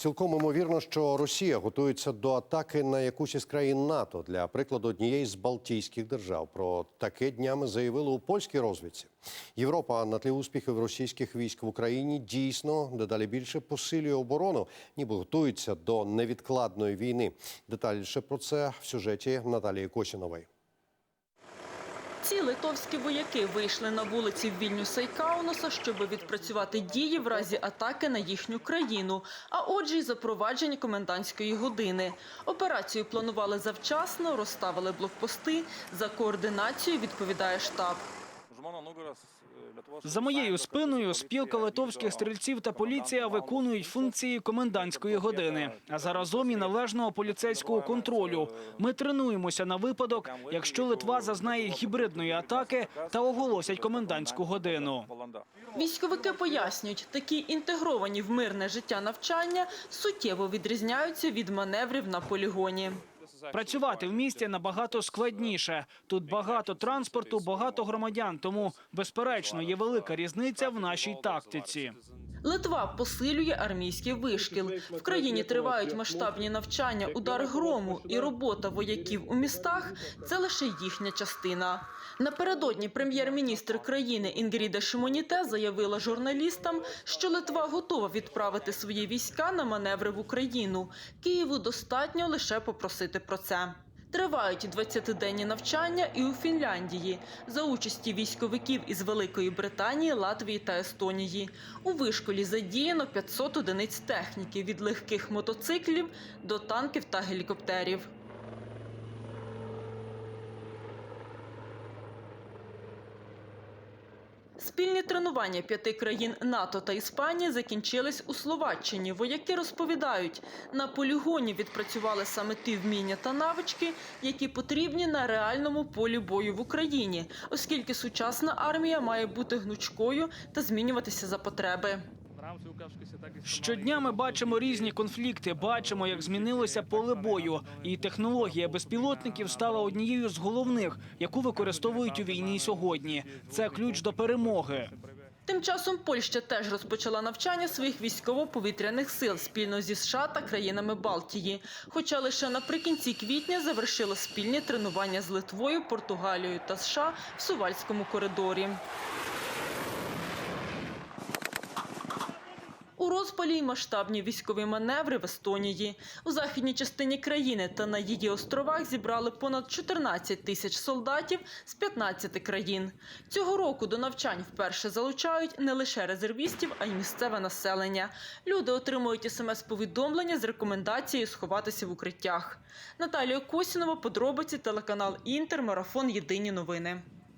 Цілком імовірно, що Росія готується до атаки на якусь із країн НАТО для прикладу однієї з Балтійських держав. Про таке днями заявили у польській розвідці. Європа на тлі успіхів російських військ в Україні дійсно дедалі більше посилює оборону, ніби готується до невідкладної війни. Детальніше про це в сюжеті Наталії Косінової. Ці литовські вояки вийшли на вулиці Вільнюса і Каунаса, щоб відпрацювати дії в разі атаки на їхню країну, а отже, й запровадження комендантської години. Операцію планували завчасно, розставили блокпости. За координацію відповідає штаб. За моєю спиною спілка литовських стрільців та поліція виконують функції комендантської години, а заразом і належного поліцейського контролю. Ми тренуємося на випадок, якщо Литва зазнає гібридної атаки та оголосять комендантську годину. Військовики пояснюють, такі інтегровані в мирне життя навчання суттєво відрізняються від маневрів на полігоні. Працювати в місті набагато складніше. Тут багато транспорту, багато громадян. Тому, безперечно, є велика різниця в нашій тактиці. Литва посилює армійський вишкіл. В країні тривають масштабні навчання, удар грому і робота вояків у містах це лише їхня частина. Напередодні прем'єр-міністр країни Інгріда Шимоніте заявила журналістам, що Литва готова відправити свої війська на маневри в Україну. Києву достатньо лише попросити про це. Тривають 20-денні навчання і у Фінляндії за участі військовиків із Великої Британії, Латвії та Естонії. У вишколі задіяно 500 одиниць техніки від легких мотоциклів до танків та гелікоптерів. Спільні тренування п'яти країн НАТО та Іспанії закінчились у Словаччині. Вояки розповідають, на полігоні відпрацювали саме ті вміння та навички, які потрібні на реальному полі бою в Україні, оскільки сучасна армія має бути гнучкою та змінюватися за потреби. Щодня ми бачимо різні конфлікти, бачимо, як змінилося поле бою, і технологія безпілотників стала однією з головних, яку використовують у війні сьогодні. Це ключ до перемоги. Тим часом Польща теж розпочала навчання своїх військово-повітряних сил спільно зі США та країнами Балтії. Хоча лише наприкінці квітня завершила спільні тренування з Литвою, Португалією та США в Сувальському коридорі. У розпалі й масштабні військові маневри в Естонії. У західній частині країни та на її островах зібрали понад 14 тисяч солдатів з 15 країн. Цього року до навчань вперше залучають не лише резервістів, а й місцеве населення. Люди отримують смс-повідомлення з рекомендацією сховатися в укриттях. Наталія Косінова, подробиці, телеканал Інтер, марафон Єдині новини.